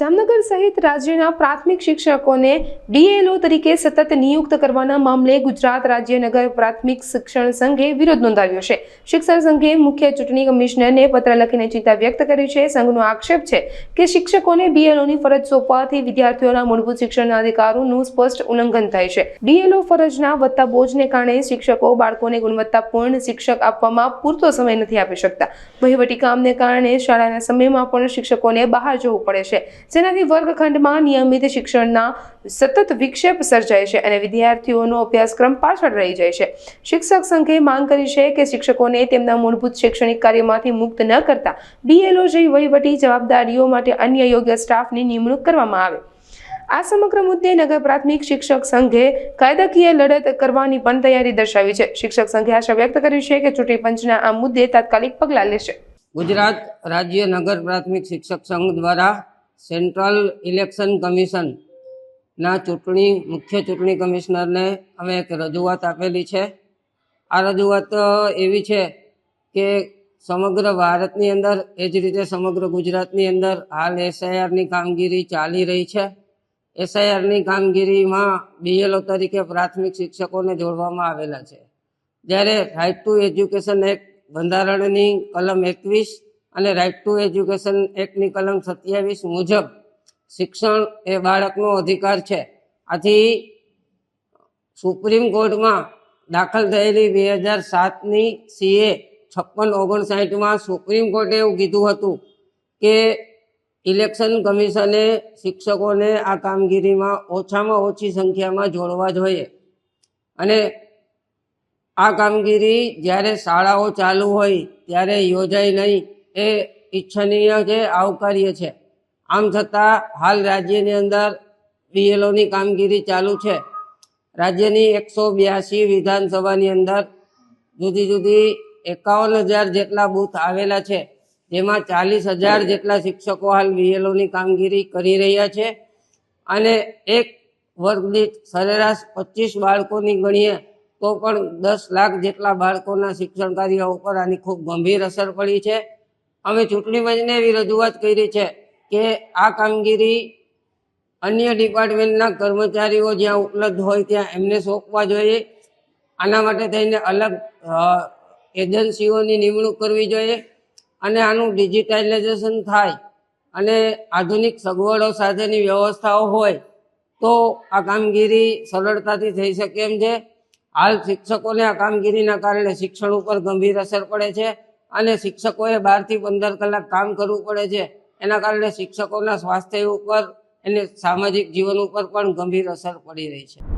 જામનગર સહિત રાજ્યના પ્રાથમિક શિક્ષકોને ડીએલઓ તરીકે સતત નિયુક્ત કરવાના મામલે ગુજરાત રાજ્ય નગર પ્રાથમિક શિક્ષણ સંઘે વિરોધ નોંધાવ્યો છે. શિક્ષણ સંઘે મુખ્ય ચૂંટણી કમિશનરને પત્ર લખીને ચિંતા વ્યક્ત કરી છે. સંઘનો આક્ષેપ છે કે શિક્ષકોને બીએલઓની ફરજ સોંપવાથી વિદ્યાર્થીઓના મૂળભૂત શિક્ષણના અધિકારોનું સ્પષ્ટ ઉલ્લંઘન થાય છે. ડીએલઓ ફરજના વધતા બોજને કારણે શિક્ષકો બાળકોને ગુણવત્તાપૂર્ણ શિક્ષક આપવામાં પૂરતો સમય નથી આપી શકતા. વહીવટી કામને કારણે શાળાના સમયમાં પણ શિક્ષકોને બહાર જવું પડે છે. જેનાથી વર્ગખંડમાં નિયમિત શિક્ષણના સતત વિક્ષેપ સર્જાય છે અને વિદ્યાર્થીઓનો અભ્યાસક્રમ પાછળ રહી જાય છે. શિક્ષક સંઘે માંગ કરી છે કે શિક્ષકોને તેમના મૂળભૂત શૈક્ષણિક કાર્યમાંથી મુક્ત ન કરતા બીએલઓ જેવી વહીવટી જવાબદારીઓ માટે અન્ય યોગ્ય સ્ટાફની નિમણૂક કરવામાં આવે. આ સમગ્ર મુદ્દે નગર પ્રાથમિક શિક્ષક સંઘે કાયદાકીય લડત કરવાની પણ તૈયારી દર્શાવી છે. શિક્ષક સંઘે આશા વ્યક્ત કરી છે કે ચૂંટણી પંચના આ મુદ્દે તાત્કાલિક પગલાં લેશે. ગુજરાત રાજ્ય નગર પ્રાથમિક શિક્ષક સંઘ દ્વારા સેન્ટ્રલ ઇલેક્શન કમિશનના ચૂંટણી, મુખ્ય ચૂંટણી કમિશનરને અમે એક રજૂઆત આપેલી છે. આ રજૂઆત એવી છે કે સમગ્ર ભારતની અંદર, એ જ રીતે સમગ્ર ગુજરાતની અંદર હાલ એસઆઈઆરની કામગીરી ચાલી રહી છે. એસઆઈઆરની કામગીરીમાં બીએલઓ તરીકે પ્રાથમિક શિક્ષકોને જોડવામાં આવેલા છે. જ્યારે રાઇટ ટુ એજ્યુકેશન એક્ટ બંધારણની કલમ એકવીસ અને રાઇટ ટુ એજ્યુકેશન એક્ટની કલમ સત્યાવીસ મુજબ શિક્ષણ એ બાળકનો અધિકાર છે. આથી સુપ્રીમ કોર્ટમાં દાખલ થયેલી બે હજાર સાતની સીએ છપ્પન ઓગણસાઠમાં સુપ્રીમ કોર્ટે એવું કીધું હતું કે ઇલેક્શન કમિશને શિક્ષકોને આ કામગીરીમાં ઓછામાં ઓછી સંખ્યામાં જોડવા જોઈએ. અને આ કામગીરી જ્યારે શાળાઓ ચાલુ હોય ત્યારે યોજાય નહીં. એ ઈચ્છનીય છે આવકાર્ય છે. આમ છતાં હાલ રાજ્યની અંદર બીએલઓની કામગીરી ચાલુ છે. રાજ્યની એકસો બ્યાસી વિધાનસભાની અંદર જુદી જુદી એકાવન હજાર જેટલા બૂથ આવેલા છે. જેમાં ચાલીસ હજાર જેટલા શિક્ષકો હાલ બીએલઓની કામગીરી કરી રહ્યા છે. અને એક વર્ગ દીઠ સરેરાશ પચીસ બાળકોની ગણીએ તો પણ દસ લાખ જેટલા બાળકોના શિક્ષણ કાર્ય ઉપર આની ખૂબ ગંભીર અસર પડી છે. અમે ચૂંટણી પંચને એવી રજૂઆત કરી છે કે આ કામગીરી અન્ય ડિપાર્ટમેન્ટના કર્મચારીઓ જ્યાં ઉપલબ્ધ હોય ત્યાં એમને સોંપવા જોઈએ. આના માટે થઈને અલગ એજન્સીઓની નિમણૂક કરવી જોઈએ અને આનું ડિજિટાઇલાઇઝેશન થાય અને આધુનિક સગવડો સાથેની વ્યવસ્થાઓ હોય તો આ કામગીરી સરળતાથી થઈ શકે એમ છે. હાલ શિક્ષકોને આ કામગીરીના કારણે શિક્ષણ ઉપર ગંભીર અસર પડે છે. અને શિક્ષકોએ બારથી પંદર કલાક કામ કરવું પડે છે. એના કારણે શિક્ષકોના સ્વાસ્થ્ય ઉપર અને સામાજિક જીવન ઉપર પણ ગંભીર અસર પડી રહી છે.